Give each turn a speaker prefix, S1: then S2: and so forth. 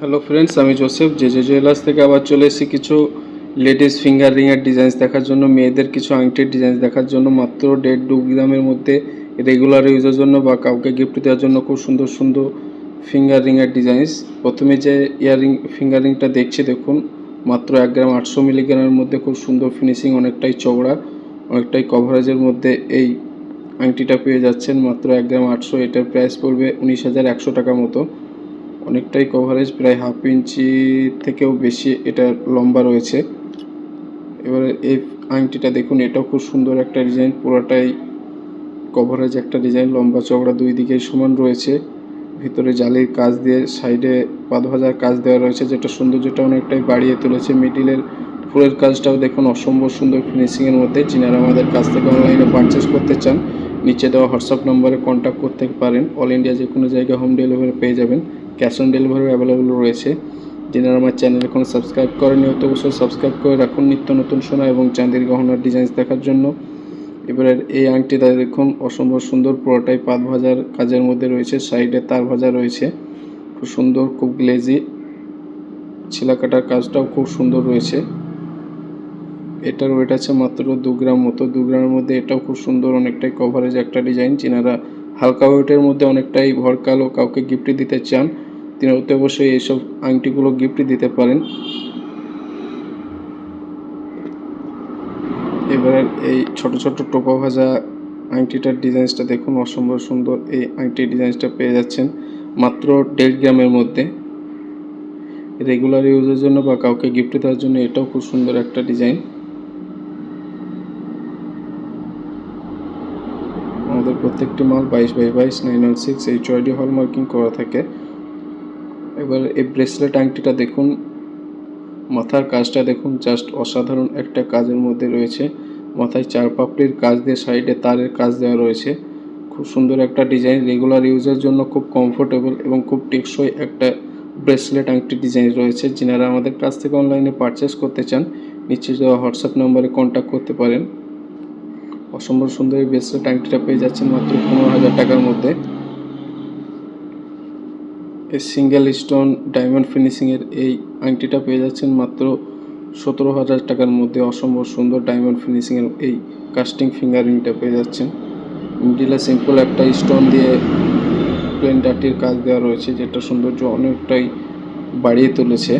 S1: Hello friends আমি Joseph J J jewellers থেকে আবার চলে এসেছি কিছু লেডিস ফিঙ্গার রিংয়ের ডিজাইনস দেখার জন্য, মেয়েদের কিছু আংটির ডিজাইনস দেখার জন্য, মাত্র দেড় দু গ্রামের মধ্যে রেগুলার ইউজের জন্য বা কাউকে গিফট দেওয়ার জন্য খুব সুন্দর সুন্দর ফিঙ্গার রিংয়ের ডিজাইনস প্রথমে যে ইয়াররিং ফিঙ্গার রিংটা দেখছি, দেখুন, মাত্র এক গ্রাম আটশো মিলিগ্রামের মধ্যে খুব সুন্দর ফিনিশিং অনেকটাই চওড়া, অনেকটাই কভারেজের মধ্যে এই আংটিটা পেয়ে যাচ্ছেন। মাত্র এক গ্রাম আটশো, এটার প্রাইস পড়বে উনিশ হাজার একশো টাকা মতো। অনেকটাই কভারেজ প্রায় হাফ ইঞ্চি থেকেও বেশি এটা লম্বা রয়েছে। এবারে এই আংটিটা দেখুন, এটাও খুব সুন্দর একটা ডিজাইন পুরোটাই কভারেজ একটা ডিজাইন লম্বা চওড়া দুই দিকেই সমান রয়েছে। ভিতরে জালির কাজ দিয়ে সাইডে পাঁচ হাজার কাজ দেওয়া রয়েছে, যেটা সৌন্দর্যটা অনেকটাই বাড়িয়ে তুলেছে। মিডিলের ফুলের কাজটাও দেখুন, অসম্ভব সুন্দর ফিনিশিংয়ের মধ্যে। যিনারা আমাদের কাছ থেকে অনলাইনে পারচেস করতে চান, নিচে দেওয়া হোয়াটসঅ্যাপ নম্বরে কন্ট্যাক্ট করতে পারেন। অল ইন্ডিয়া যে কোনো জায়গায় হোম ডেলিভারি পেয়ে যাবেন। ক্যাশ অন ডেলিভারি অ্যাভেলেবল রয়েছে। যিনারা আমার চ্যানেল এখন সাবস্ক্রাইব করেন অত অবশ্যই সাবস্ক্রাইব করে রাখুন নিত্য নতুন সোনা এবং চাঁদের গহনার ডিজাইনস দেখার জন্য। এবারে এই আংটিটা দেখুন, অসম্ভব সুন্দর, পুরোটাই পাত ভাজার কাজের মধ্যে রয়েছে, সাইডে তার ভাজা রয়েছে। খুব সুন্দর, খুব গ্লেজি ছিলা কাটার কাজটাও খুব সুন্দর রয়েছে। এটার ওয়েট আছে মাত্র দু গ্রাম মতো। দু গ্রামের মধ্যে এটাও খুব সুন্দর, অনেকটাই কভারেজ একটা ডিজাইন যিনারা হালকা ওয়েটের মধ্যে অনেকটাই ভরকালো কাউকে গিফট দিতে চান তিনি অতি অবশ্যই এইসব আংটিগুলো গিফট দিতে পারেন। এবারে এই ছোট ছোট টোপা ভাজা আংটিটার ডিজাইনসটা দেখুন, অসম্ভব সুন্দর এই আংটির ডিজাইনসটা পেয়ে যাচ্ছেন মাত্র দেড় গ্রামের মধ্যে। রেগুলার ইউজের জন্য বা কাউকে গিফট দেওয়ার জন্য এটাও খুব সুন্দর একটা ডিজাইন। আমাদের প্রত্যেকটি মাল বাইশ বাই বাইশ, nine one six, H UID হল মার্কিং করা থাকে। এবার এই ব্রেসলেট আংটিটা দেখুন, মাথার কাজটা দেখুন জাস্ট অসাধারণ একটা কাজের মধ্যে রয়েছে। মাথায় চার পাপড়ির কাজ দিয়ে সাইডে তারের কাজ দেওয়া রয়েছে। খুব সুন্দর একটা ডিজাইন রেগুলার ইউজের জন্য খুব কমফোর্টেবল এবং খুব টেকসই একটা ব্রেসলেট আংটি ডিজাইন রয়েছে। যিনারা আমাদের কাছ থেকে অনলাইনে পারচেস করতে চান নিচে দেওয়া হোয়াটসঅ্যাপ নম্বরে কন্ট্যাক্ট করতে পারেন। অসম্ভব সুন্দর এই ব্রেসলেট আংটিটা পেয়ে যাচ্ছেন মাত্র পনেরো হাজার টাকার মধ্যে। সিঙ্গেল স্টোন ডায়মন্ড ফিনিশিংয়ের এই আংটিটা পেয়ে যাচ্ছেন মাত্র সতেরো হাজার টাকার মধ্যে। অসম্ভব সুন্দর ডায়মন্ড ফিনিশিংয়ের এই কাস্টিং ফিঙ্গারিংটা পেয়ে যাচ্ছেন। মিডিলে সিম্পল একটা স্টোন দিয়ে প্লেন ডাটির কাজ দেওয়া রয়েছে, যেটা সৌন্দর্য অনেকটাই বাড়িয়ে তুলেছে।